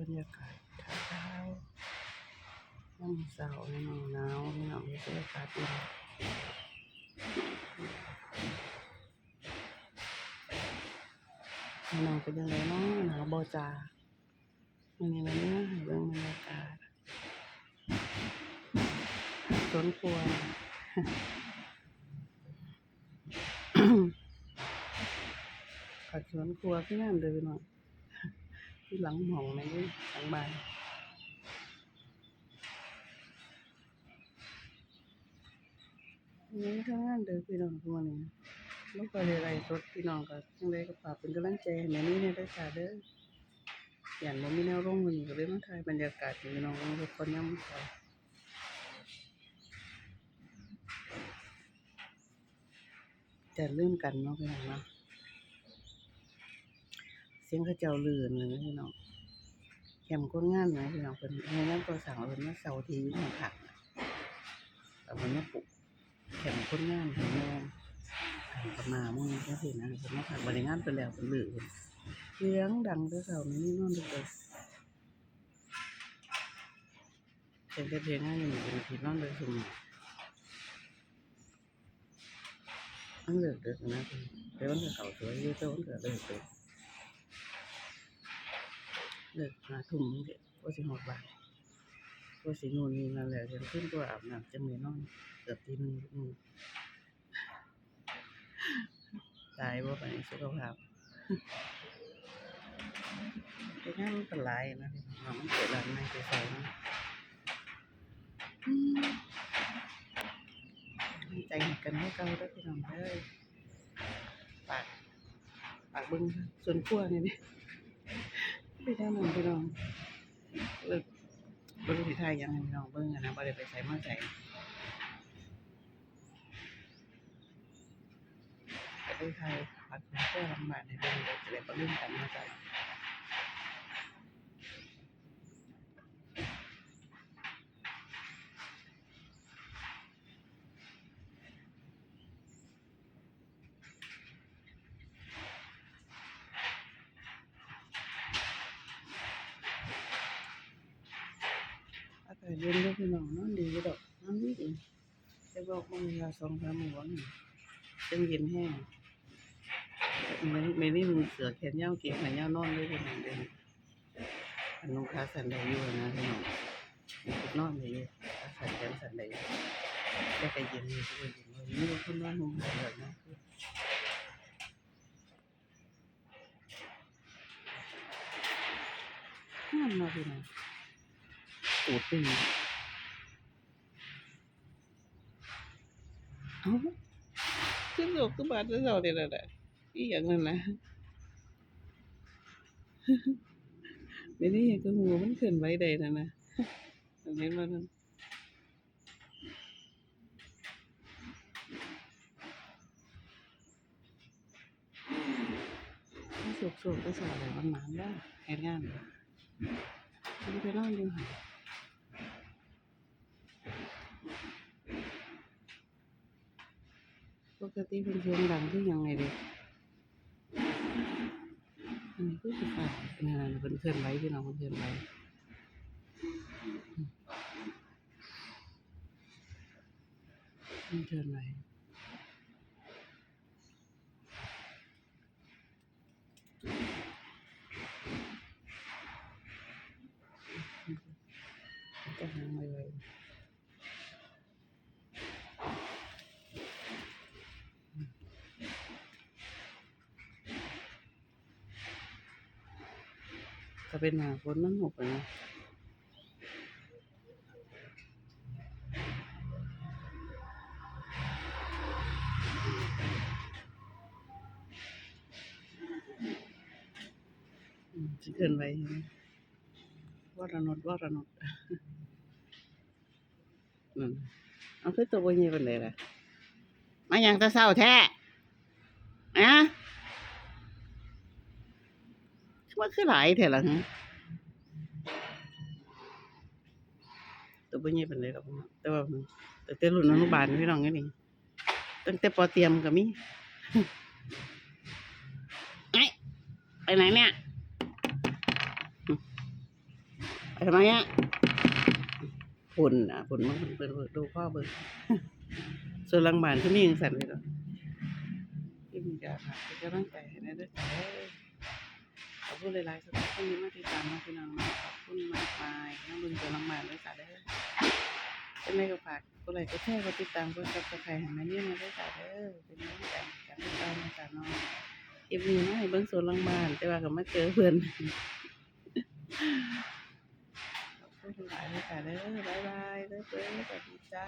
บรรยากาศเช้าน้ำเสาในหนาวหนาวหนาวบรรยากาศดีหนาวเป็นยังไงเนาะหนาวบอจามันนี่มันเนี่ยเรื่องบรรยากาศสวนครัวผักสวนครัวที่นั่นเลยเนาะ ที่หลังหมองในนี่หลังบ้านนี่ทำงานเด้อพี่น้องทุกวันนี้ไม่ค่อยได้ไรสดพี่น้องก็ยังไงก็ฝากเป็นกำลังใจให้แม่นี่เนี่ยด้วยค่ะเด้ออย่างบ่มีแนวร่งมือก็เลยมาถ่ายบรรยากาศพี่น้องทุกคนย่ำค่ะจะเริ่มกันเนาะพี่น้องเนาะ เสียงเขาเจ้าลื่นเลยนะพี่น้องแคมคนงานนะพี่น้องเป็นในนั้นก็สั่งเป็นมาเสาทีนี่ผักเอาเป็นมาปลูกแคมคนงานของแม่ประมามึงแค่สินะเป็นมาผักบริงานไปแล้วเป็นลื่นเสียงดังแต่เสาร์นี้นอนเลยเสียงแต่เพลงงานอยู่เป็นที่นอนเลยสุ่มอันเลิกเด็กนะพี่แต่วันเสาร์สวยเยอะแต่วันเกิดเลิกเด็ก เลิกหาทุ่มเด็กว่าสิหอดบ้านว่าสินู่นนี่นั่นแหละฉันขึ้นตัวอาบน้ำจังเลยนอนเกือบทีหนึงอืมตายว่าไปสุขภาพเป็นงานมันเป็นหลายนะน้องมันเกิดร้านไม่ไปใส่นะให้ใจห้กันให้เก่าได้พี่น้องเอ้ยปากปากบึงส่วนขั้วเนี่นี่ ไปทางนั้นพี่น้องเลิกบริษัทไทยยังให้พี่น้องเบิ้งอะนะบริษัทไปใส่มาใส่บริษัทไทยปัดแก้ลำบากในเบิ่งเดี๋ยวจะได้บ่ลืมกันมาใส่ เย็นเด้อพี่น้องนอนดีอยู่ดอกนอนดีดีแต่บอกมันเวลาสองสามมื้อวันจังเย็นแห้งไม่ไม่ได้มึงเสือแขนยาวเกงขายาวนอนเลยพี่น้องเด้ออันนุ่งขาสันไดอยู่นะพี่น้องนอนได้อยู่ขาสันแขนสันไดแต่ก็เย็นอยู่ก็เย็นอยู่นี่ว่าคนนอนนุ่งเสือนะงามเนาะพี่น้อง โอ้ตึงเอ้าขึ้นดอกก็บาดแล้วเราเนี่ยแหละอีอย่างนั้นนะไม่ได้เห็นก็หัวมันขึ้นไว้ใดนะนะอันนี้มันสุกสุกๆก็สอะไรมันหมานได้เห็นงานมันไปนอนอยู่ห่าป กติเป็นเสียงดังที่ยังไงเด็กอันนี้ก็คือค่ะนี่นเป็นเคลื่อนไหวพี่น้องเป็นเคลื่อนไหวมันเคลื่อนไหวจะหางไวๆ ถ้าเป็นหนาฝนมันหกอะนะอืมสิเคลื่อนไหวใช่ไหมวรนดวารนดนั่นเอาคือตัวบ่ใหญ่ปานใดล่ะมาหยังต่เช้าแท้อะ มันคือหลายแท้ล่ะตัวบ่ใหญ่ปานใดดอกแต่ว่าตั้งแต่รุ่นอนุบาลพี่น้องนี่ตั้งแต่ปอเตรียมก็มีไอ้ไปไหนเนี่ยไปทำไมอะฝุ่นอะฝุ่นมันเปิดดูพ่อเบิ่งส่วนลังบานที่นี่ยังสั่นเลยเนาะที่มีการหาเป็นกำลังใจให้นะด้อจ้าเด้อ ขอบคุณหลายๆสำหรับคนนี้มาติดตามมาพี่น้องนะขอบคุณมากมายน้องบิ่งส่วลังบ้าด้วยจ้าเด้อเป็นไงก็ฝากกดไลค์กดแชร์กดติดตามกดซับสไครต์ให้แม่เนี่ยนะด้วยจ้าเด้อเป็นกำลังใจการติดตามมาจากน้องเอฟวีมาให้เบิ่งสวนลังบ้าน แต่ว่าก็มาเจอเพื่อนขอบคุณหลายเลยจ้าเด้อบ๊ายบายเด้อเด้อสวัสดีจ้า